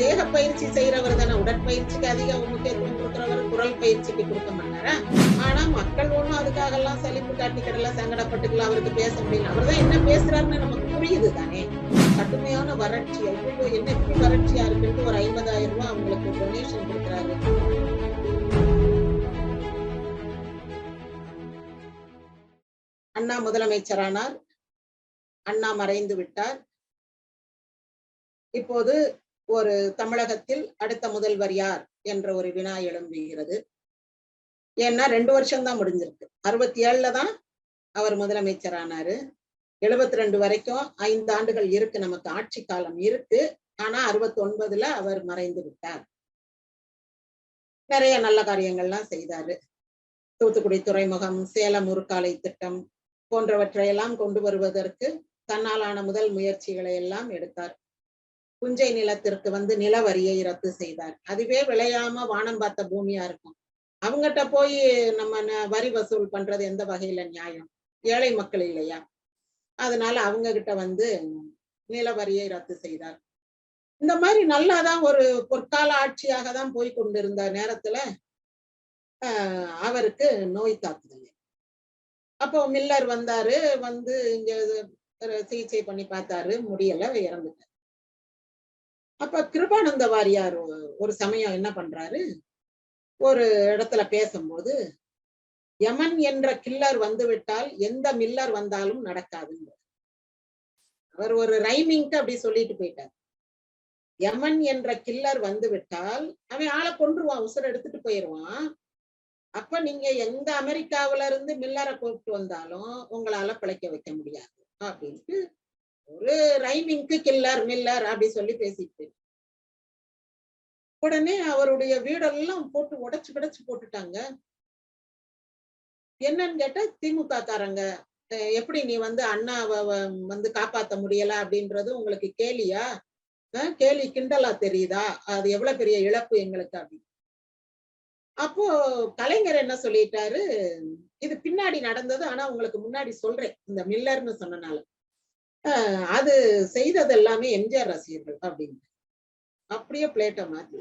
தேக பயிற்சி செய்யறவர் தானே உடற்பயிற்சிக்கு அதிக முக்கியத்துவம் கொடுக்கிறவர் குரல் பயிற்சிக்கு கொடுக்க மாட்டாரா? ஆனா மக்கள் ஒண்ணும் அதுக்காக எல்லாம் சலிப்பு காட்டிக்கிடல சங்கடப்பட்டுக்கலாம் அவருக்கு பேச முடியல. அவர்தான் என்ன பேசுறாருன்னு நமக்கு புரியுது தானே. கடுமையான வறட்சி ஐயோ என்ன இப்படி வறட்சியா இருக்குன்ட்டு ஒரு ஐம்பதாயிரம் ரூபாய் அவங்களுக்கு டொனேஷன் கொடுக்குறாரு. அண்ணா முதலமைச்சரானார். அண்ணா மறைந்து விட்டார். இப்போது ஒரு தமிழகத்தில் அடுத்த முதல்வர் யார் என்ற ஒரு வினா எழும்புகிறது. ஏன்னா ரெண்டு வருஷம் தான் முடிஞ்சிருக்கு. அறுபத்தி ஏழுல தான் அவர் முதலமைச்சர் ஆனாரு எழுபத்தி ரெண்டு வரைக்கும் ஐந்து ஆண்டுகள் இருக்கு நமக்கு ஆட்சி காலம் இருக்கு. ஆனா அறுபத்தி ஒன்பதுல அவர் மறைந்து விட்டார். நிறைய நல்ல காரியங்கள்லாம் செய்தாரு. தூத்துக்குடி துறைமுகம் சேலம் உருக்காலை திட்டம் போன்றவற்றையெல்லாம் கொண்டு வருவதற்கு தன்னாலான முதல் முயற்சிகளை எல்லாம் எடுத்தார். புஞ்சை நிலத்திற்கு வந்து நிலவரியை ரத்து செய்தார். அதுவே விளையாம வானம் பார்த்த பூமியா இருக்கும். அவங்ககிட்ட போய் நம்ம ந- வரி வசூல் பண்றது எந்த வகையில நியாயம்? ஏழை மக்கள் இல்லையா? அதனால அவங்க கிட்ட வந்து நிலவரியை ரத்து செய்தார். இந்த மாதிரி நல்லாதான் ஒரு பொற்கால ஆட்சியாக தான் போய் கொண்டிருந்த நேரத்துல ஆஹ் அவருக்கு நோய் தாக்குதல். அப்போ மில்லர் வந்தாரு வந்து இங்க சிகிச்சை பண்ணி பார்த்தாரு முடியல இறந்துட்டார். அப்ப கிருபானந்த வாரியார் ஒரு சமயம் என்ன பண்றாரு? ஒரு இடத்துல பேசும்போது யமன் என்ற கில்லர் வந்து விட்டால் எந்த மில்லர் வந்தாலும் நடக்காதுங்க. அவர் ஒரு ரைமிங்க்கு அப்படி சொல்லிட்டு போயிட்டார். யமன் என்ற கில்லர் வந்து விட்டால் அவன் ஆளை கொன்றுவான் உசுர எடுத்துட்டு போயிடுவான். அப்ப நீங்க எந்த அமெரிக்காவுல இருந்து மில்லரை கூப்பிட்டு வந்தாலும் உங்களால பிழைக்க வைக்க முடியாது அப்படின்ட்டு ஒரு ரைமிங்க்கு கில்லர் மில்லர் அப்படி சொல்லி பேசிட்டு. உடனே அவருடைய வீடெல்லாம் போட்டு உடைச்சு கிடச்சு போட்டுட்டாங்க. என்னன்னு கேட்டா திமுக காரங்க எப்படி நீ வந்து அண்ணாவை வந்து காப்பாத்த முடியல? அப்படின்றது உங்களுக்கு கேலியா? கேலி கிண்டலா தெரியுதா? அது எவ்வளவு பெரிய இழப்பு எங்களுக்கு அப்படின்னு. அப்போ கலைஞர் என்ன சொல்லிட்டாரு? இது பின்னாடி நடந்தது ஆனா உங்களுக்கு முன்னாடி சொல்றேன் இந்த மில்லர்னு சொன்னனால. அது செய்தது எல்லாமே எம்ஜிஆர் ரசிகர்கள் அப்படின்னு அப்படியே பிளேட்டை மாத்தி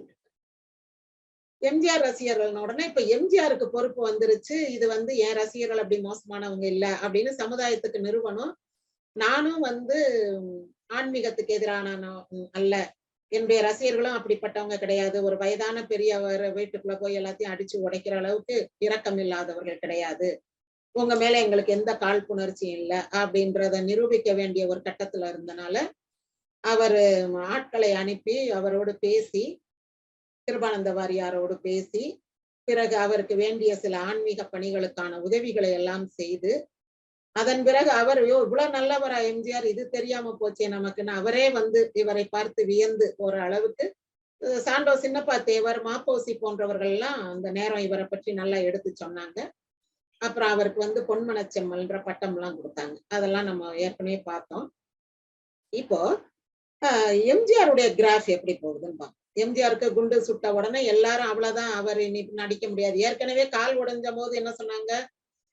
எம்ஜிஆர் ரசிகர்கள் உடனே இப்ப எம்ஜிஆருக்கு பொறுப்பு வந்துருச்சு. இது வந்து என் ரசிகர்கள் அப்படி மோசமானவங்க இல்ல அப்படின்னு சமுதாயத்துக்கு நிறுவனம் நானும் வந்து ஆன்மீகத்துக்கு எதிரான அல்ல. என்னுடைய ரசிகர்களும் அப்படிப்பட்டவங்க கிடையாது. ஒரு வயதான பெரியவர் வீட்டுக்குள்ள போய் எல்லாத்தையும் அடிச்சு உடைக்கிற அளவுக்கு இரக்கம் இல்லாதவர்கள் கிடையாது. உங்க மேல எங்களுக்கு எந்த காழ்ப்புணர்ச்சியும் இல்ல அப்படின்றத நிரூபிக்க வேண்டிய ஒரு கட்டத்துல இருந்தனால அவர் ஆட்களை அனுப்பி அவரோடு பேசி கிருபானந்த வாரியாரோடு பேசி பிறகு அவருக்கு வேண்டிய சில ஆன்மீக பணிகளுக்கான உதவிகளை எல்லாம் செய்து அதன் பிறகு அவர் "ஐயோ, இவ்வளவு நல்லவரா எம்ஜிஆர் இது தெரியாம போச்சே நமக்குன்னு. அவரே வந்து இவரை பார்த்து வியந்து ஒரு அளவுக்கு சாண்டோ சின்னப்பா தேவர் மாப்போசி போன்றவர்கள் எல்லாம் அந்த நேரம் இவரை பற்றி நல்லா எடுத்து சொன்னாங்க. அப்புறம் அவருக்கு வந்து பொன்மனச்செம்மல்ன்ற பட்டம் எல்லாம் கொடுத்தாங்க. அதெல்லாம் நம்ம ஏற்கனவே பார்த்தோம். இப்போ ஆஹ் எம்ஜிஆருடைய கிராஃப் எப்படி போகுதுன்னு பார்ப்போம். எம்ஜிஆருக்கு குண்டு சுட்ட உடனே எல்லாரும் அவ்வளவுதான் அவர் இனி நடிக்க முடியாது. ஏற்கனவே கால் உடைஞ்ச போது என்ன சொன்னாங்க?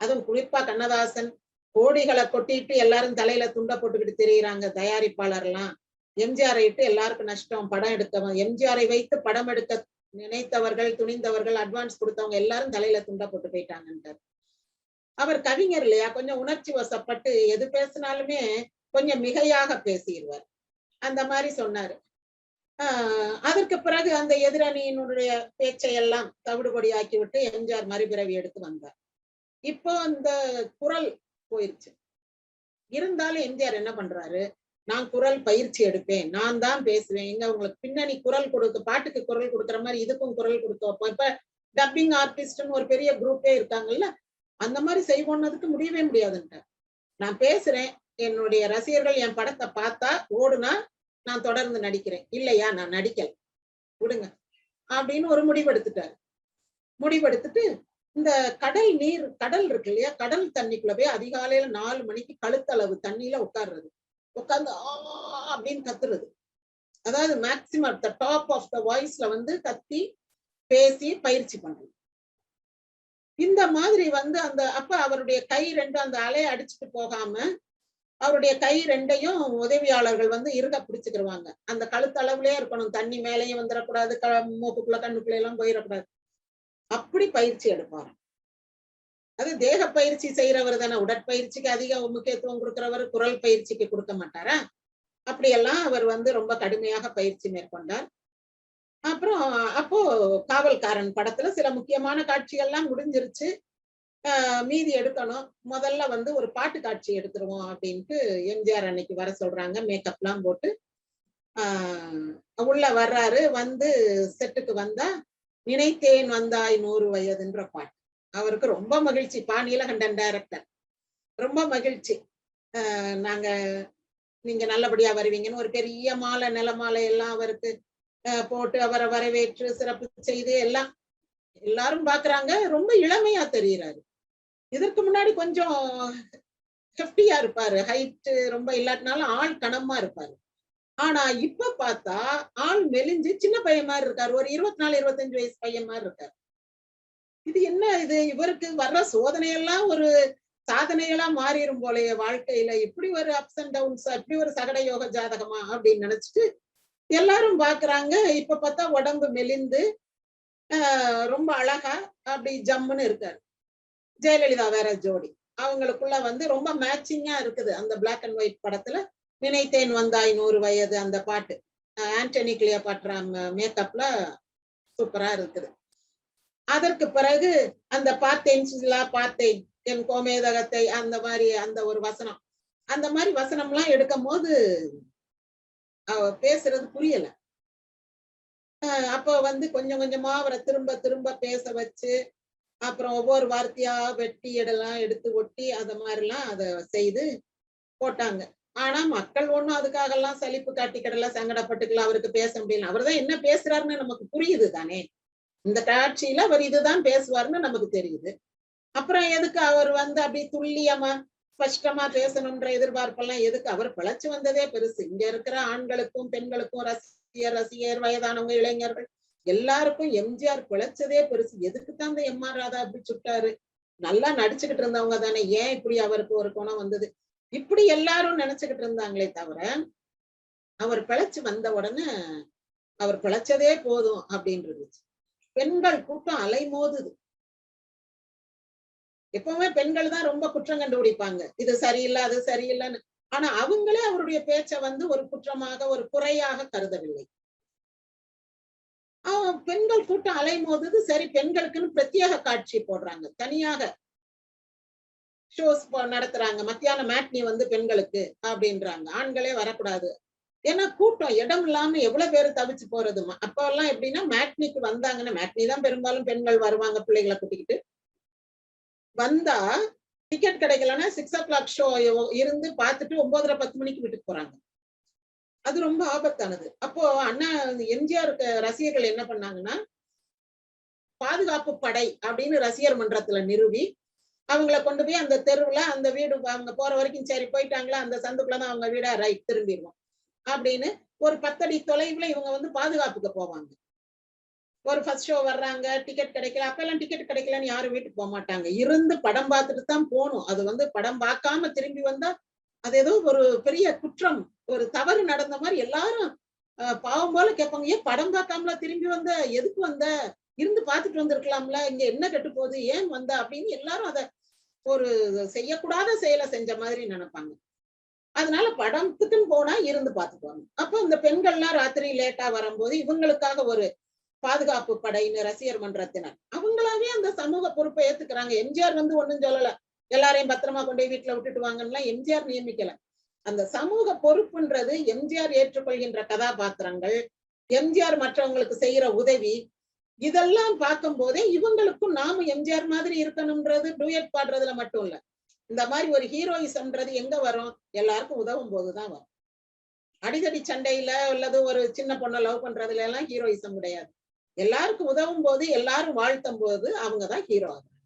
அதுவும் குறிப்பா கண்ணதாசன் கோடிகளை கொட்டிட்டு எல்லாரும் தலையில துண்டை போட்டுக்கிட்டு தெரியுறாங்க தயாரிப்பாளர் எல்லாம் எம்ஜிஆரை இட்டு எல்லாருக்கும் நஷ்டம் படம் எடுக்க எம்ஜிஆரை வைத்து படம் எடுக்க நினைத்தவர்கள் துணிந்தவர்கள் அட்வான்ஸ் கொடுத்தவங்க எல்லாரும் தலையில துண்டை போட்டு போயிட்டாங்கன்றார் அவர் கவிஞர் இல்லையா? கொஞ்சம் உணர்ச்சி வசப்பட்டு எது பேசினாலுமே கொஞ்சம் மிகையாக பேசிடுவார். அந்த மாதிரி சொன்னாரு. ஆஹ் அதற்கு பிறகு அந்த எதிரணியினுடைய பேச்சை எல்லாம் தவிடுபடி ஆக்கி விட்டு எம்ஜிஆர் மறுபிறவி எடுத்து வந்தார். இப்போ அந்த குரல் போயிருச்சு. இருந்தாலும் எம்ஜிஆர் என்ன பண்றாரு? நான் குரல் பயிற்சி எடுப்பேன். நான் தான் பேசுவேன். எங்க உங்களுக்கு பின்னணி குரல் கொடுக்க பாட்டுக்கு குரல் கொடுக்குற மாதிரி இதுக்கும் குரல் கொடுக்க வைப்போம். இப்ப டப்பிங் ஆர்டிஸ்ட்னு ஒரு பெரிய குரூப்பே இருக்காங்கல்ல அந்த மாதிரி செய்வோன்னதுக்கு முடியவே முடியாதுன்ட்டார். நான் பேசுறேன் என்னுடைய ரசிகர்கள் என் படத்தை பார்த்தா ஓடுனா நான் தொடர்ந்து நடிக்கிறேன். இல்லையா நான் நடிக்கல. விடுங்க. அப்படின்னு ஒரு முடிவெடுத்துட்டாரு. முடிவெடுத்துட்டு இந்த கடல் நீர் கடல் இருக்கு இல்லையா கடல் தண்ணிக்குள்ள போய் அதிகாலையில நாலு மணிக்கு கழுத்தளவு தண்ணியில உட்கார்றது. உட்கார்ந்து ஆ அப்படின்னு கத்துறது. அதாவது maximum the top of the வாய்ஸ்ல வந்து கத்தி பேசி பயிற்சி பண்றது இந்த மாதிரி வந்து அந்த அப்ப அவருடைய கை ரெண்டும் அந்த அலையை அடிச்சுட்டு போகாம அவருடைய கை ரெண்டையும் உதவியாளர்கள் வந்து இருக பிடிச்சுக்கிருவாங்க. அந்த கழுத்தளவுலயே இருக்கணும். தண்ணி மேலேயும் வந்துடக்கூடாது க மூக்குக்குள்ள கண்ணுக்குள்ள எல்லாம் போயிடக்கூடாது அப்படி பயிற்சி எடுப்பார் அது தேக பயிற்சி செய்யறவர் தானே. உடற்பயிற்சிக்கு அதிக முக்கியத்துவம் கொடுக்கிறவர் குரல் பயிற்சிக்கு கொடுக்க மாட்டாரா? அப்படியெல்லாம் அவர் வந்து ரொம்ப கடுமையாக பயிற்சி மேற்கொண்டார். அப்புறம் அப்போ காவல்காரன் படத்துல சில முக்கியமான காட்சிகள்லாம் முடிஞ்சிருச்சு. மீதி எடுக்கணும். முதல்ல வந்து ஒரு பாட்டு காட்சி எடுத்துருவோம் அப்படின்ட்டு எம்ஜிஆர் அன்னைக்கு வர சொல்றாங்க. மேக்கப்லாம் போட்டு. உள்ள வர்றாரு. வந்து செட்டுக்கு வந்தா நினைத்தேன் வந்தாய் நூறு வயதுன்ற பாட்டு. அவருக்கு ரொம்ப மகிழ்ச்சி. பா நீலகண்டன் டைரக்டர். ரொம்ப மகிழ்ச்சி. ஆஹ் நாங்க நீங்க நல்லபடியா வருவீங்கன்னு. ஒரு பெரிய மாலை நில மாலை எல்லாம் அவருக்கு. போட்டு அவரை வரவேற்று சிறப்பு செய்து எல்லாம் எல்லாரும் பாக்குறாங்க ரொம்ப இளமையா தெரியறாரு. இதற்கு முன்னாடி கொஞ்சம் ஹெஃப்டியா இருப்பாரு. ஹைட் ரொம்ப இல்லாட்டினாலும் ஆள் கனமா இருப்பாரு. ஆனா இப்ப பார்த்தா ஆள் மெலிஞ்சு சின்ன பையன் மாதிரி இருக்காரு. ஒரு இருபத்தி நாலு இருபத்தஞ்சு வயசு பையன் மாதிரி இருக்காரு. இது என்ன இது? இவருக்கு வர்ற சோதனையெல்லாம் ஒரு சாதனைகளா மாறிடும் போலயே வாழ்க்கையில. இப்படி ஒரு அப்ஸ் அண்ட் டவுன்ஸ் இப்படி ஒரு சகட யோக ஜாதகமா அப்படின்னு நினைச்சிட்டு எல்லாரும் பாக்குறாங்க. இப்ப பார்த்தா உடம்பு மெலிந்து ஆஹ் ரொம்ப அழகா அப்படி ஜம்முன்னு இருக்காரு. ஜெயலலிதா வேற ஜோடி. அவங்களுக்குள்ள வந்து ரொம்ப மேட்சிங்கா இருக்குது. அந்த பிளாக் அண்ட் ஒயிட் படத்துல நினைத்தேன் வந்தாய் நூறு வயது அந்த பாட்டு. ஆண்டனி கிளியோபாட்ரா மேக்கப்ல சூப்பரா இருக்குது. அதற்கு பிறகு அந்த பார்த்தேன் சுல்லா பார்த்தேன் என் கோமேதகத்தை அந்த மாதிரி அந்த ஒரு வசனம். அந்த மாதிரி வசனம்லாம் எடுக்கும் போது அவ பேசுறது புரியல. அப்போ வந்து கொஞ்சம் கொஞ்சமா அவரை திரும்ப திரும்ப பேச வச்சு அப்புறம் ஒவ்வொரு வார்த்தையா வெட்டி இடலாம் எடுத்து ஒட்டி அத மாதிரிலாம் அதை செய்து போட்டாங்க. ஆனா மக்கள் ஒண்ணும் அதுக்காக எல்லாம் சலிப்பு காட்டிக்கிடல சங்கடப்பட்டுக்கலாம் அவருக்கு பேச முடியல. அவர்தான் என்ன பேசுறாருன்னு நமக்கு புரியுது தானே. இந்த காட்சியில அவர் இதுதான் பேசுவாருன்னு நமக்கு தெரியுது. அப்புறம் எதுக்கு அவர் வந்து அப்படி துல்லியமா ஸ்பஷ்டமா பேசணும்ன்ற எதிர்பார்ப்பெல்லாம் எதுக்கு? அவர் பிழைச்சு வந்ததே பெருசு. இங்க இருக்கிற ஆண்களுக்கும் பெண்களுக்கும் ரசிகர் ரசிகர் வயதானவங்க இளைஞர்கள் எல்லாருக்கும் எம்ஜிஆர் பிழைச்சதே பெருசு. எதுக்கு தான் இந்த எம் ஆர் ராதா அப்படி சுட்டாரு? நல்லா நடிச்சுக்கிட்டு இருந்தவங்க தானே. ஏன் இப்படி அவருக்கு ஒரு குணம் வந்தது? இப்படி எல்லாரும் நினைச்சுக்கிட்டு இருந்தாங்களே தவிர அவர் பிழைச்சு வந்த உடனே அவர் பிழைச்சதே போதும் அப்படின்னு இருந்துச்சு பெண்கள் கூட்டம் அலைமோதுது. எப்பவுமே பெண்கள் தான் ரொம்ப குற்றம் கண்டுபிடிப்பாங்க. இது சரியில்லை அது சரியில்லைன்னு. ஆனா அவங்களே அவருடைய பேச்சை வந்து ஒரு குற்றமாக ஒரு குறையாக கருதவில்லை. பெண்கள் கூட்டம் அலைமோதுது சரி பெண்களுக்குன்னு பிரத்யேக காட்சி போடுறாங்க. தனியாக ஷோஸ் நடத்துறாங்க. மத்தியான மேட்னி வந்து பெண்களுக்கு அப்படின்றாங்க. ஆண்களே வரக்கூடாது. ஏன்னா கூட்டம் இடம் இல்லாம எவ்வளவு பேர் தவிச்சு போறது அப்ப எல்லாம் எப்படின்னா மேட்னிக்கு வந்தாங்கன்னா மேட்னி தான் பெரும்பாலும் பெண்கள் வருவாங்க பிள்ளைகளை கூட்டிக்கிட்டு. வந்தா டிக்கெட் கிடைக்கலன்னா சிக்ஸ் ஓ கிளாக் ஷோ இருந்து பார்த்துட்டு ஒன்பதரை பத்து மணிக்கு வீட்டுக்கு போறாங்க. அது ரொம்ப ஆபத்தானது. அப்போ அண்ணா எம்ஜிஆர் ரசிகர்கள் என்ன பண்ணாங்கன்னா பாதுகாப்பு படை அப்படின்னு ரசிகர் மன்றத்துல நிறுவி அவங்கள கொண்டு போய் அந்த தெருவுல அந்த வீடு அவங்க போற வரைக்கும் சரி போயிட்டாங்களா அந்த சந்துக்குள்ளதான் அவங்க வீடா ரைட் திரும்பிடுவோம் அப்படின்னு ஒரு பத்தடி தொலைவுல இவங்க வந்து பாதுகாப்புக்கு போவாங்க. ஒரு ஃபர்ஸ்ட் ஷோ வர்றாங்க டிக்கெட் கிடைக்கல அப்ப எல்லாம் டிக்கெட் கிடைக்கலன்னு யாரும் வீட்டுக்கு போக மாட்டாங்க. இருந்து படம் பார்த்துட்டு தான் போகணும். அது வந்து படம் பார்க்காம திரும்பி வந்தா அது ஏதோ ஒரு பெரிய குற்றம் ஒரு தவறு நடந்த மாதிரி எல்லாரும் பாவம் போல கேட்பாங்க. ஏன் படம் பார்க்காமல திரும்பி வந்த? எதுக்கு வந்த? இருந்து பார்த்துட்டு வந்திருக்கலாம்ல. இங்க என்ன கெட்டு போகுது? ஏன் வந்த? அப்படின்னு எல்லாரும் அத ஒரு செய்யக்கூடாத செயலை செஞ்ச மாதிரி நினைப்பாங்க. அதனால படத்துக்குன்னு போனா இருந்து பார்த்துக்குவாங்க. அப்போ இந்த பெண்கள்லாம் ராத்திரி லேட்டா வரும்போது இவங்களுக்காக ஒரு பாதுகாப்பு படையினர் ரசிகர் மன்றத்தினர். அவங்களாவே அந்த சமூக பொறுப்பை ஏத்துக்கிறாங்க. எம்ஜிஆர் வந்து ஒண்ணும் சொல்லல. எல்லாரையும் பத்திரமா கொண்டு போய் வீட்டுல விட்டுட்டு வாங்கன்னா எம்ஜிஆர் நியமிக்கல. அந்த சமூக பொறுப்புன்றது எம்ஜிஆர் ஏற்றுக்கொள்கின்ற கதாபாத்திரங்கள் எம்ஜிஆர் மற்றவங்களுக்கு செய்யற உதவி இதெல்லாம் பார்க்கும் போதே இவங்களுக்கும் நாம எம்ஜிஆர் மாதிரி இருக்கணும்ன்றது டூயட் பாடுறதுல மட்டும் இல்ல. இந்த மாதிரி ஒரு ஹீரோயிசம்ன்றது எங்க வரும்? எல்லாருக்கும் உதவும் போதுதான் வரும். அடிதடி சண்டையில அல்லது ஒரு சின்ன பொண்ணை லவ் பண்றதுல எல்லாம் ஹீரோயிசம் கிடையாது. எல்லாருக்கும் உதவும் போது எல்லாரும் வாழ்த்தும் போது அவங்கதான் ஹீரோ ஆகுறாங்க.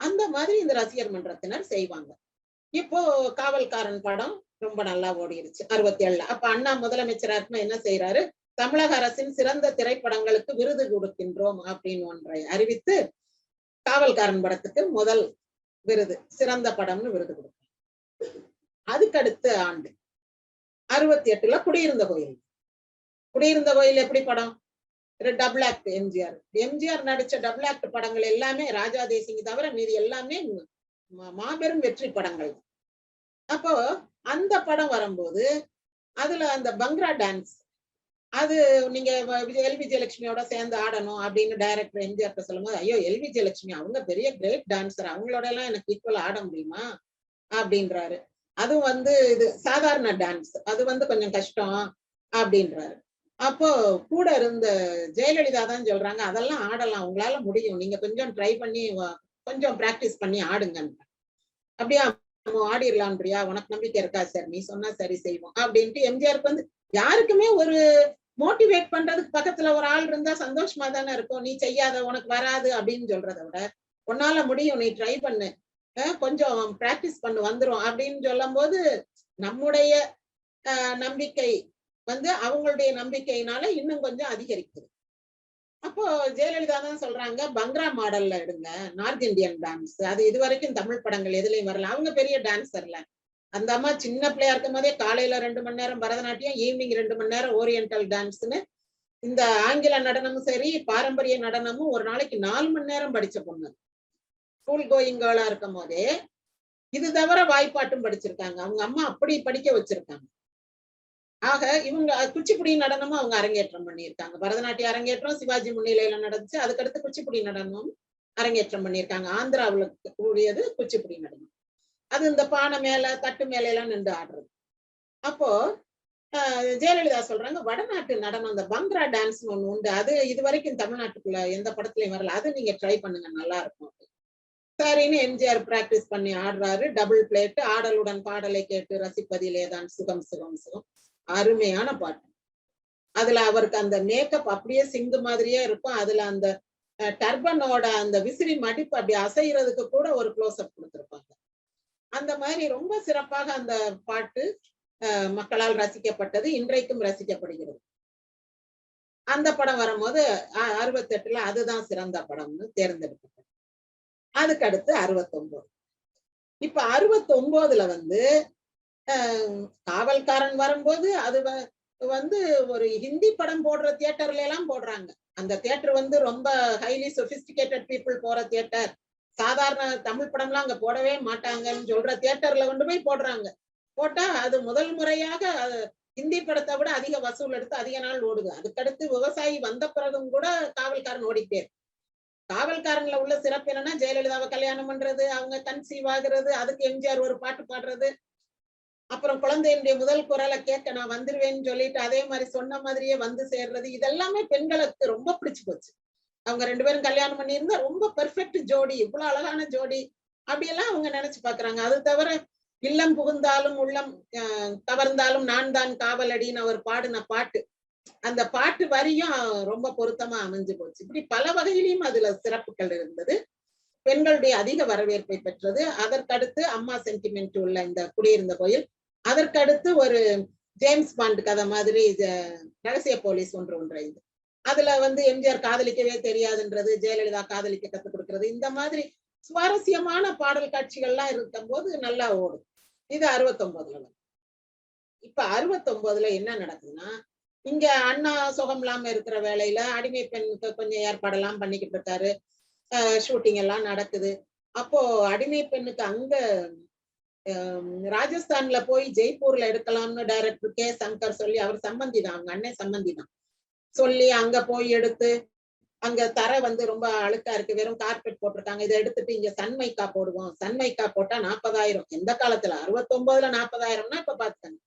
அந்த மாதிரி இந்த ரசிகர் மன்றத்தினர் செய்வாங்க. இப்போ காவல்காரன் படம் ரொம்ப நல்லா ஓடிருச்சு அறுபத்தி ஏழுல அப்ப அண்ணா முதலமைச்சர் ஆத்மா என்ன செய்யறாரு தமிழக அரசின் சிறந்த திரைப்படங்களுக்கு விருது கொடுக்கின்றோம் அப்படின்னு ஒன்றை அறிவித்து காவல்காரன் படத்துக்கு முதல் விருது சிறந்த படம்னு விருது கொடுக்கும் அதுக்கடுத்த ஆண்டு அறுபத்தி எட்டுல குடியிருந்த கோயில். குடியிருந்த கோயில் எப்படி படம்? டபுள் ஆக்ட் எம்ஜிஆர் எம்ஜிஆர் நடிச்ச டபுள் ஆக்ட் படங்கள் எல்லாமே ராஜா தேசிங்க தவிர மீதி எல்லாமே மாபெரும் வெற்றி படங்கள். அப்போ அந்த படம் வரும்போது அதுல அந்த பங்க்ரா டான்ஸ் அது நீங்க எல். விஜயலட்சுமியோட சேர்ந்து ஆடணும் அப்படின்னு டைரக்டர் எம்ஜிஆர் சொல்லும்போது ஐயோ எல். விஜயலட்சுமி அவங்க பெரிய கிரேட் டான்சர் அவங்களோட எல்லாம் எனக்கு ஈக்குவல் ஆட முடியுமா? அப்படின்றாரு. அதுவும் வந்து இது சாதாரண டான்ஸ் அது வந்து கொஞ்சம் கஷ்டம் அப்படின்றாரு. அப்போ கூட இருந்த ஜெயலலிதா தான் சொல்றாங்க அதெல்லாம் ஆடலாம் உங்களால முடியும். நீங்க கொஞ்சம் ட்ரை பண்ணி கொஞ்சம் பிராக்டிஸ் பண்ணி ஆடுங்க அப்படியா நம்ம உனக்கு நம்பிக்கை இருக்கா சார் நீ சொன்னா சரி செய்வோம். அப்படின்ட்டு எம்ஜிஆருக்கு வந்து யாருக்குமே ஒரு மோட்டிவேட் பண்றதுக்கு பக்கத்துல ஒரு ஆள் இருந்தா சந்தோஷமா தானே இருக்கும். நீ செய்யாத உனக்கு வராது அப்படின்னு சொல்றத விட உன்னால முடியும் நீ ட்ரை பண்ணு. கொஞ்சம் பிராக்டிஸ் பண்ணு வந்துரும். அப்படின்னு சொல்லும் போது நம்முடைய நம்பிக்கை வந்து அவங்களுடைய நம்பிக்கையினால இன்னும் கொஞ்சம் அதிகரிக்குது. அப்போ ஜெயலலிதா தான் சொல்றாங்க பங்க்ரா மாடல்ல எடுங்க நார்த் இந்தியன் டான்ஸ் அது இது வரைக்கும் தமிழ் படங்கள் எதுலயும் வரல. அவங்க பெரிய டான்ஸர்ல அந்த அம்மா சின்ன பிள்ளையா இருக்கும் போதே காலையில ரெண்டு மணி நேரம் பரதநாட்டியம் ஈவினிங் ரெண்டு மணி நேரம் ஓரியன்டல் டான்ஸ்னு இந்த ஆங்கில நடனமும் சரி பாரம்பரிய நடனமும் ஒரு நாளைக்கு நாலு மணி நேரம் படிச்ச பொண்ணு. ஸ்கூல் கோயிங் கேர்ளா இருக்கும் போதே இது தவிர வாய்ப்பாட்டும் படிச்சிருக்காங்க. அவங்க அம்மா அப்படி படிக்க வச்சிருக்காங்க. ஆக இவங்க குச்சிப்புடி நடனமும் அவங்க அரங்கேற்றம் பண்ணியிருக்காங்க. பரதநாட்டிய அரங்கேற்றம் சிவாஜி முன்னிலையில நடந்துச்சு. அதுக்கடுத்து குச்சிப்புடி நடனமும் அரங்கேற்றம் பண்ணியிருக்காங்க. ஆந்திராவுல கூடியது குச்சிப்புடி நடனம். அது இந்த பானை மேல தட்டு மேல எல்லாம் நின்று ஆடுறது. அப்போ ஆஹ் ஜெயலலிதா சொல்றாங்க வடநாட்டு நடனம் அந்த பங்க்ரா டான்ஸ் ஒண்ணு உண்டு. அது இது வரைக்கும் தமிழ்நாட்டுக்குள்ள எந்த படத்துலயும் வரல. அது நீங்க ட்ரை பண்ணுங்க நல்லா இருக்கும். சரின்னு எம்ஜிஆர் பிராக்டிஸ் பண்ணி ஆடுறாரு. டபுள் பிளேட்டு ஆடலுடன் பாடலை கேட்டு ரசிப்பதிலேதான் சுகம் சுகம் சுகம். அருமையான பாட்டு. அதுல அவருக்கு அந்த மேக்கப் அப்படியே சிங்கு மாதிரியே இருக்கும். அதுல அந்த டர்பனோட அந்த விசிறி மடிப்பு அப்படி அசைகிறதுக்கு கூட ஒரு க்ளோஸ் அப் கொடுத்திருப்பாங்க. அந்த மாதிரி ரொம்ப சிறப்பாக அந்த பாட்டு அஹ், மக்களால் ரசிக்கப்பட்டது இன்றைக்கும் ரசிக்கப்படுகிறது. அந்த படம் வரும்போது அ- அறுபத்தெட்டுல அதுதான் சிறந்த படம்னு தேர்ந்தெடுக்கப்பட்டது. அதுக்கடுத்து அறுபத்தொன்பது இப்ப அறுபத்தொன்பதுல வந்து காவல்காரன் வரும்போது அது வந்து ஒரு ஹிந்தி படம் போடுற தியேட்டர்ல எல்லாம் போடுறாங்க. அந்த தியேட்டர் வந்து ரொம்ப ஹைலி சொபிஸ்டிகேட்டட் பீப்புள் போற தியேட்டர். சாதாரண தமிழ் படம்லாம் அங்க போடவே மாட்டாங்கன்னு சொல்ற தியேட்டர்ல கொண்டு போய் போடுறாங்க. போட்டா அது முதல் முறையாக ஹிந்தி படத்தை விட அதிக வசூல் எடுத்து அதிக நாள் ஓடுது. அதுக்கடுத்து விவசாயி வந்த பிறகும் கூட காவல்காரன் ஓடிட்டே காவல்காரன்ல உள்ள சிறப்பு என்னன்னா ஜெயலலிதாவை கல்யாணம் பண்றது அவங்க கன்சீவ் ஆகுறது அதுக்கு எம்ஜிஆர் ஒரு பாட்டு பாடுறது அப்புறம் குழந்தையினுடைய முதல் குரலை கேட்க நான் வந்துருவேன்னு சொல்லிட்டு அதே மாதிரி சொன்ன மாதிரியே வந்து சேர்றது இதெல்லாமே பெண்களுக்கு ரொம்ப பிடிச்சு போச்சு. அவங்க ரெண்டு பேரும் கல்யாணம் பண்ணியிருந்தா ரொம்ப பெர்ஃபெக்ட் ஜோடி இவ்வளவு அழகான ஜோடி அப்படியெல்லாம் அவங்க நினைச்சு பாக்குறாங்க அது தவிர இல்லம் புகுந்தாலும் உள்ளம் அஹ், கவர்ந்தாலும் நான் தான் காவலடின்னு அவர் பாடின பாட்டு அந்த பாட்டு வரியும் ரொம்ப பொருத்தமா அமைஞ்சு போச்சு. இப்படி பல வகையிலையும் அதுல சிறப்புகள் இருந்தது. பெண்களுடைய அதிக வரவேற்பை பெற்றது. அதற்கடுத்து அம்மா சென்டிமெண்ட் உள்ள இந்த குடியிருந்த கோயில் அதற்கடுத்து ஒரு ஜேம்ஸ் பாண்ட் கதை மாதிரி ரகசிய போலீஸ் ஒன்று ஒன்று. இது அதுல வந்து எம்ஜிஆர் காதலிக்கவே தெரியாதுன்றது ஜெயலலிதா காதலிக்க கத்துக் கொடுக்கறது. இந்த மாதிரி சுவாரஸ்யமான பாடல் காட்சிகள்லாம் இருக்கும்போது நல்லா ஓடும். இது அறுபத்தொன்பதுல வந்து இப்ப அறுபத்தொன்பதுல என்ன நடக்குதுன்னா இங்க அண்ணா சுகம் இல்லாம இருக்கிற வேலையில அடிமை பெண்ணுக்கு கொஞ்சம் ஏற்பாடெல்லாம் பண்ணிக்கிட்டு இருக்காரு. ஷூட்டிங் எல்லாம் நடக்குது. அப்போ அடிமை பெண்ணுக்கு அங்க ராஜஸ்தான்ல போய் ஜெய்ப்பூர்ல எடுக்கலாம்னு டைரக்டர் கே சங்கர் சொல்லி அவர் சம்பந்தி தான் அவங்க அண்ணன் சம்பந்தி தான். சொல்லி அங்க போய் எடுத்து அங்க தரை வந்து ரொம்ப அழுக்கா இருக்கு வெறும் கார்பெட் போட்டிருக்காங்க. இதை எடுத்துட்டு இங்க சன்மைக்கா போடுவோம். சன்மைக்கா போட்டா நாற்பதாயிரம் எந்த காலத்துல? அறுபத்தொன்பதுல நாற்பதாயிரம்னா இப்ப பாத்துக்கங்க.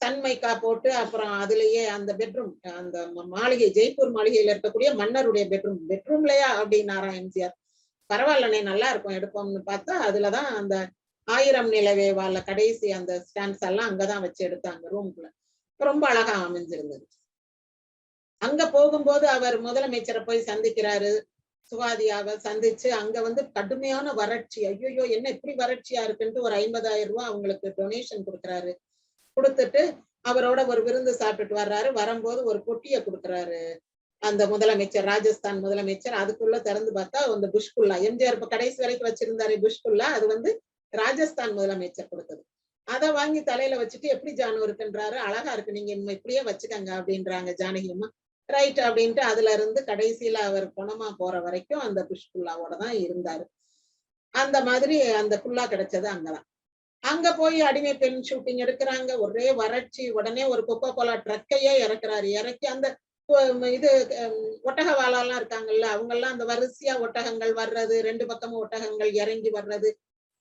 சன்மைக்கா போட்டு அப்புறம் அதுலயே அந்த பெட்ரூம் அந்த மாளிகை ஜெய்ப்பூர் மாளிகையில இருக்கக்கூடிய மன்னருடைய பெட்ரூம் பெட்ரூம்லயா அப்படின்னாரா எம்ஜிஆர் பரவாயில்லண்ணே நல்லா இருக்கும். எடுப்போம்னு பார்த்தா அதுலதான் அந்த ஆயிரம் நிலவே வாழ கடைசி அந்த ஸ்டாண்ட்ஸ் எல்லாம் அங்கதான் வச்சு எடுத்தாங்க ரூம்குள்ள ரொம்ப அழகா அமைஞ்சிருந்தது. அங்க போகும்போது அவர் முதலமைச்சரை போய் சந்திக்கிறாரு. சுகாதியாவை சந்திச்சு அங்க வந்து கடுமையான வறட்சி. ஐயோ என்ன இப்படி வறட்சியா இருக்குன்ட்டு ஒரு ஐம்பதாயிரம் ரூபாய் அவங்களுக்கு டொனேஷன் கொடுக்குறாரு. கொடுத்துட்டு அவரோட ஒரு விருந்து சாப்பிட்டுட்டு வர்றாரு. வரும்போது ஒரு பொட்டியை கொடுக்குறாரு. அந்த முதலமைச்சர் ராஜஸ்தான் முதலமைச்சர். அதுக்குள்ள திறந்து பார்த்தா அந்த புஷ்குல்லா. எம்ஜிஆர் இப்ப கடைசி வரைக்கும் வச்சிருந்தாரு புஷ்குல்லா. அது வந்து ராஜஸ்தான் முதலமைச்சர் கொடுத்தது. அதை வாங்கி தலையில வச்சுட்டு எப்படி ஜானு இருக்குன்றாரு? அழகா இருக்கு. நீங்க இனிமே இப்படியே வச்சுக்கங்க அப்படின்றாங்க ஜானகி அம்மா. ரைட் அப்படின்ட்டு அதுல இருந்து கடைசியில அவர் குணமா போற வரைக்கும் அந்த புஷ்புல்லாவோட தான் இருந்தாரு. அந்த மாதிரி அந்த புல்லா கிடைச்சது அங்கதான். அங்க போய் அடிமை பெண் ஷூட்டிங் எடுக்கிறாங்க. ஒரே வறட்சி. உடனே ஒரு கொக்கோ கோலா ட்ரக்கையே இறக்குறாரு. இறக்கி அந்த இது உம், ஒட்டக வாழாலாம் இருக்காங்கல்ல அவங்க எல்லாம் அந்த வரிசையா ஒட்டகங்கள் வர்றது ரெண்டு பக்கமும் ஒட்டகங்கள் இறங்கி வர்றது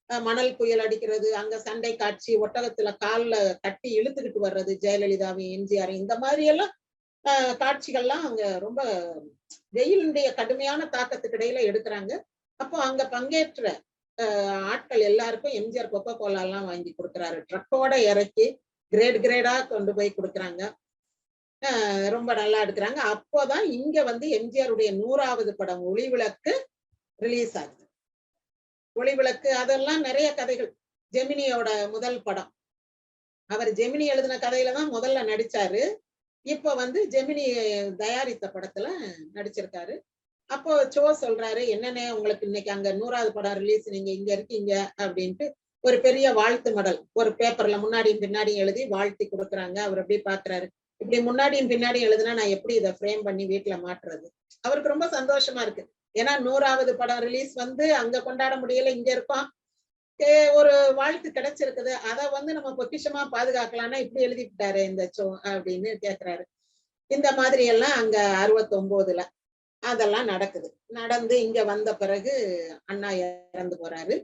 மணல் புயல் அடிக்கிறது அங்க சண்டை காட்சி ஒட்டகத்துல கால்ல கட்டி இழுத்துக்கிட்டு வர்றது ஜெயலலிதாவையும் எம்ஜிஆர் இந்த மாதிரி எல்லாம் காட்சிகள்லாம் அங்க ரொம்ப வெயிலுடைய கடுமையான தாக்கத்துக்கு இடையில எடுக்கிறாங்க. அப்போ அங்க பங்கேற்ற ஆட்கள் எல்லாருக்கும் எம்ஜிஆர் கொக்கோ கோலா எல்லாம் வாங்கி கொடுக்குறாரு. ட்ரக்கோட இறக்கி கிரேட் கிரேடா கொண்டு போய் கொடுக்குறாங்க. ரொம்ப நல்லா எடுக்கிறாங்க. அப்போதான் இங்க வந்து எம்ஜிஆருடைய நூறாவது படம் ஒளிவிளக்கு ரிலீஸ் ஆகுது. ஒளிவிளக்கு அதெல்லாம் நிறைய கதைகள். ஜெமினியோட முதல் படம். அவர் ஜெமினி எழுதின கதையில தான் முதல்ல நடிச்சாரு. இப்ப வந்து ஜெமினி தயாரித்த படத்துல நடிச்சிருக்காரு. அப்போ சோ சொல்றாரு என்னன்னே உங்களுக்கு இன்னைக்கு அங்க நூறாவது படம் ரிலீஸ் நீங்க இங்க இருக்கீங்க அப்படின்ட்டு ஒரு பெரிய வாழ்த்து மடல். ஒரு பேப்பர்ல முன்னாடியும் பின்னாடியும் எழுதி வாழ்த்தி கொடுக்குறாங்க. அவர் அப்படியே பாக்குறாரு. இப்படி முன்னாடியும் பின்னாடியும் எழுதுனா நான் எப்படி இதை ஃப்ரேம் பண்ணி வீட்டுல மாட்டுறது? அவருக்கு ரொம்ப சந்தோஷமா இருக்கு. ஏன்னா நூறாவது படம் ரிலீஸ் வந்து அங்க கொண்டாட முடியல இங்க இருக்கோம். ஒரு வாழ்த்து கிடைச்சிருக்குது. அத வந்து நம்ம பொக்கிஷமா பாதுகாக்கலாம்னா இப்படி எழுதிவிட்டாரு இந்த சோ அப்படின்னு கேக்குறாரு. இந்த மாதிரி எல்லாம் அங்க அறுபத்தொன்பதுல அதெல்லாம் நடக்குது. நடந்து இங்க வந்த பிறகு அண்ணா இறந்து போறாரு.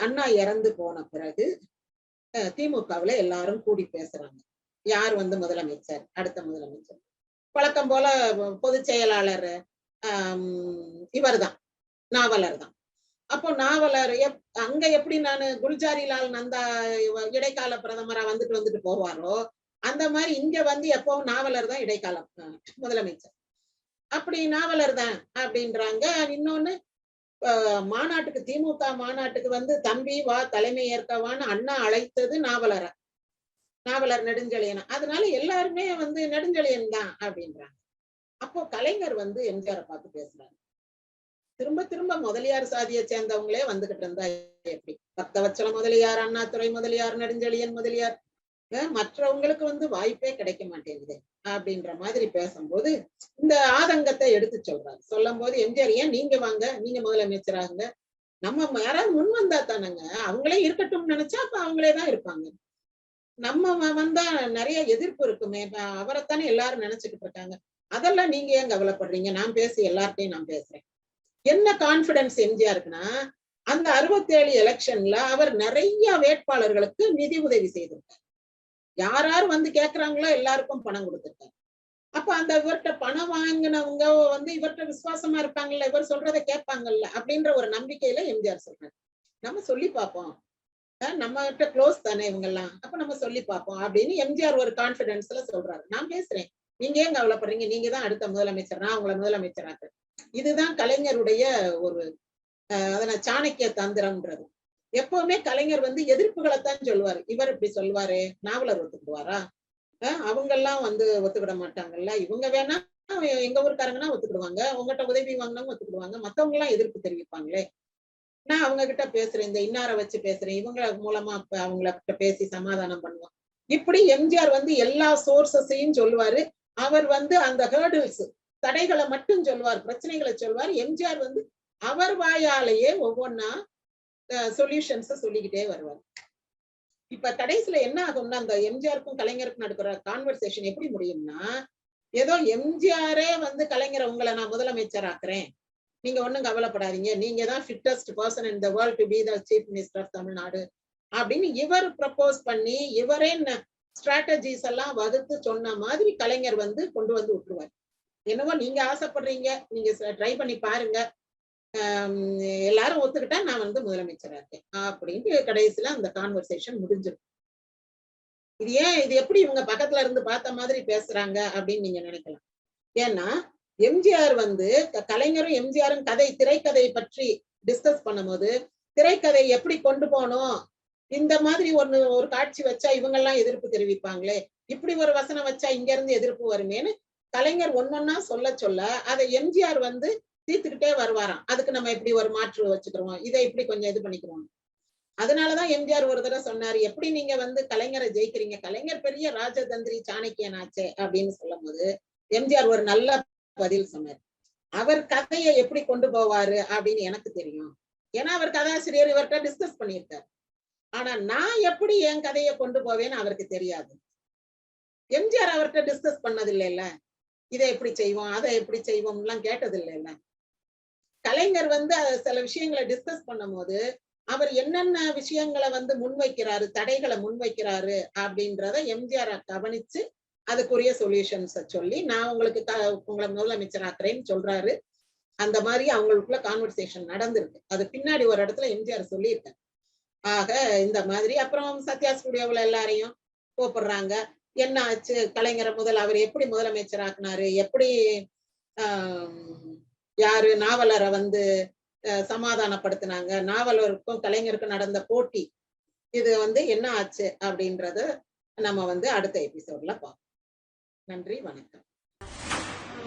அண்ணா இறந்து போன பிறகு அஹ் திமுகவுல எல்லாரும் கூடி பேசுறாங்க. யார் வந்து முதலமைச்சர்? அடுத்த முதலமைச்சர். வழக்கம் போல பொதுச் செயலாளர் இவர்தான் நாவலர் தான் அப்போ நாவலர் எப் அங்க எப்படி நானு குல்ஜாரிலால் நந்தா இடைக்கால பிரதமரா வந்துட்டு வந்துட்டு போவாரோ அந்த மாதிரி இங்க வந்து எப்பவும் நாவலர் தான் இடைக்கால முதலமைச்சர். அப்படி நாவலர் தான் அப்படின்றாங்க. இன்னொன்னு மாநாட்டுக்கு திமுக மாநாட்டுக்கு வந்து தம்பி வா தலைமை ஏற்கவான்னு அண்ணா அழைத்தது நாவலரை. நாவலர் நெடுஞ்செழியன். அதனால எல்லாருமே வந்து நெடுஞ்செழியன் தான் அப்படின்றாங்க. அப்போ கலைஞர் வந்து எம்ஜிஆரை பார்த்து பேசுறாரு. திரும்ப திரும்ப முதலியார் சாதியை சேர்ந்தவங்களே வந்துகிட்டு இருந்தா எப்படி? பக்தவச்சல முதலியார் அண்ணாத்துறை முதலியார் நெடுஞ்செழியன் முதலியார். மற்றவங்களுக்கு வந்து வாய்ப்பே கிடைக்க மாட்டேங்குது அப்படின்ற மாதிரி பேசும்போது இந்த ஆதங்கத்தை எடுத்து சொல்றாரு. சொல்லும் போது எம்ஜிஆர் ஏன் நீங்க வாங்க? நீங்க முதலமைச்சராகுங்க. நம்ம யாராவது முன் வந்தா தானங்க. அவங்களே இருக்கட்டும்னு நினைச்சா அப்ப அவங்களே தான் இருப்பாங்க. நம்ம வந்தா நிறைய எதிர்ப்பு இருக்குமே. அவரைத்தானே எல்லாரும் நினைச்சுக்கிட்டு இருக்காங்க. அதெல்லாம் நீங்க ஏன் கவலைப்படுறீங்க? நான் பேசி எல்லார்ட்டையும் நான் பேசுறேன். என்ன கான்பிடன்ஸ் எம்ஜிஆருக்குன்னா அந்த அறுபத்தேழு எலெக்ஷன்ல அவர் நிறைய வேட்பாளர்களுக்கு நிதி உதவி செய்திருக்கார். யார் யார் வந்து கேட்கறாங்களோ எல்லாருக்கும் பணம் கொடுத்துருக்காரு. அப்ப அந்த இவர்கிட்ட பணம் வாங்கினவங்க வந்து இவர்கிட்ட விசுவாசமா இருப்பாங்கல்ல இவர் சொல்றதை கேட்பாங்கல்ல அப்படின்ற ஒரு நம்பிக்கையில எம்ஜிஆர் சொல்றாரு. நம்ம சொல்லி பார்ப்போம். நம்ம கிட்ட க்ளோஸ் தானே இவங்க எல்லாம் அப்ப நம்ம சொல்லி பார்ப்போம் அப்படின்னு எம்ஜிஆர் ஒரு கான்பிடன்ஸ்ல சொல்றாரு. நான் பேசுறேன். நீங்க ஏன் கவலைப்படுறீங்க? நீங்க தான் அடுத்த முதலமைச்சர். நான் உங்களை முதலமைச்சராக இதுதான் கலைஞருடைய ஒரு அஹ், சாணக்கிய தந்திரம்ன்றது. எப்பவுமே கலைஞர் வந்து எதிர்ப்புகளைத்தான் சொல்லுவாரு இவர் இப்படி சொல்லுவாரு நாவலர் ஒத்துக்குவாரா அஹ், அவங்க எல்லாம் வந்து ஒத்துக்கிட மாட்டாங்கல்ல? இவங்க வேணா எங்க ஊருக்காரங்கன்னா ஒத்துக்கிடுவாங்க. உங்ககிட்ட உதவி வாங்கினவங்க ஒத்துக்கிடுவாங்க. மத்தவங்க எல்லாம் எதிர்ப்பு தெரிவிப்பாங்களே. நான் அவங்க கிட்ட பேசுறேன். இந்த இன்னார வச்சு பேசுறேன். இவங்க மூலமா அவங்கள கிட்ட பேசி சமாதானம் பண்ணுவோம். இப்படி எம்ஜிஆர் வந்து எல்லா சோர்சஸையும் சொல்லுவாரு. அவர் வந்து அந்த ஹேர்டில்ஸ் தடைகளை மட்டும் சொல்வார் பிரச்சனைகளை சொல்வார். எம்ஜிஆர் வந்து அவர் வாயாலேயே ஒவ்வொன்னா சொல்யூஷன்ஸ் சொல்லிக்கிட்டே வருவார். இப்ப கடைசியில என்ன ஆகும்னா அந்த எம்ஜிஆருக்கும் கலைஞருக்கும் நடக்கிற கான்வர்சேஷன் எப்படி முடியும்னா ஏதோ எம்ஜிஆரே வந்து கலைஞரை உங்களை நான் முதலமைச்சர் ஆக்குறேன் நீங்க ஒண்ணும் கவலைப்படாதீங்க. நீங்க தான் fittest person in the world to be the chief minister of Tamil Nadu அப்படின்னு இவர் ப்ரப்போஸ் பண்ணி இவரே ஸ்ட்ராட்டஜிஸ் எல்லாம் வகுத்து சொன்ன மாதிரி கலைஞர் வந்து கொண்டு வந்து விட்டுருவார். என்னவோ நீங்க ஆசைப்படுறீங்க நீங்க ட்ரை பண்ணி பாருங்க. எல்லாரும் ஒத்துக்கிட்டா நான் வந்து முதலமைச்சரா இருக்கேன். அப்படின்ட்டு கடைசியில அந்த கான்வர்சேஷன் முடிஞ்சிடும். இது ஏன் இது எப்படி இவங்க பக்கத்துல இருந்து பார்த்த மாதிரி பேசுறாங்க அப்படின்னு நீங்க நினைக்கலாம். ஏன்னா எம்ஜிஆர் வந்து கலைஞரும் எம்ஜிஆரும் கதை திரைக்கதை பற்றி டிஸ்கஸ் பண்ணும்போது திரைக்கதை எப்படி கொண்டு போகணும் இந்த மாதிரி ஒண்ணு ஒரு காட்சி வச்சா இவங்க எல்லாம் எதிர்ப்பு தெரிவிப்பாங்களே? இப்படி ஒரு வசனம் வச்சா இங்க இருந்து எதிர்ப்பு வருமேன்னு கலைஞர் ஒன்னொன்னா சொல்ல சொல்ல அதை எம்ஜிஆர் வந்து தீர்த்துக்கிட்டே வருவாராம். அதுக்கு நம்ம இப்படி ஒரு மாற்று வச்சுக்கிறோம் இதை இப்படி கொஞ்சம் இது பண்ணிக்கிறோம் அதனாலதான் எம்ஜிஆர் ஒரு தடவை சொன்னாரு எப்படி நீங்க வந்து கலைஞரை ஜெயிக்கிறீங்க? கலைஞர் பெரிய ராஜதந்திரி சாணக்கியனாச்சே அப்படின்னு சொல்லும் போது எம்ஜிஆர் ஒரு நல்ல பதில் சொன்னார். அவர் கதையை எப்படி கொண்டு போவாரு அப்படின்னு எனக்கு தெரியும். ஏன்னா அவர் கதாசிரியர் இவர்கிட்ட டிஸ்கஸ் பண்ணியிருக்காரு. ஆனா நான் எப்படி என் கதையை கொண்டு போவேன்னு அவருக்கு தெரியாது. எம்ஜிஆர் அவர்கிட்ட டிஸ்கஸ் பண்ணது இல்லைல்ல இதை எப்படி செய்வோம்? அதை எப்படி செய்வோம் எல்லாம் கேட்டது இல்லைல்ல கலைஞர் வந்து சில விஷயங்களை டிஸ்கஸ் பண்ணும்போது அவர் என்னென்ன விஷயங்களை வந்து முன்வைக்கிறாரு தடைகளை முன்வைக்கிறாரு அப்படின்றத எம்ஜிஆர் கவனிச்சு அதுக்குரிய சொல்யூஷன்ஸ சொல்லி நான் உங்களுக்கு உங்களை முதலமைச்சர் ஆக்குறேன்னு சொல்றாரு. அந்த மாதிரி அவங்களுக்குள்ள கான்வர்சேஷன் நடந்திருக்கு. அது பின்னாடி ஒரு இடத்துல எம்ஜிஆர் சொல்லியிருக்காரு. ஆக இந்த மாதிரி அப்புறம் சத்யா ஸ்டுடியோவில் எல்லாரையும் கூப்பிடுறாங்க. என்ன ஆச்சு? கலைஞரை முதல் அவர் எப்படி முதலமைச்சர் ஆக்குனாரு? எப்படி யாரு நாவலரை வந்து சமாதானப்படுத்தினாங்க? நாவலருக்கும் கலைஞருக்கும் நடந்த போட்டி இது வந்து என்ன ஆச்சு அப்படின்றத நம்ம வந்து அடுத்த எபிசோட்ல பார்ப்போம். நன்றி வணக்கம்.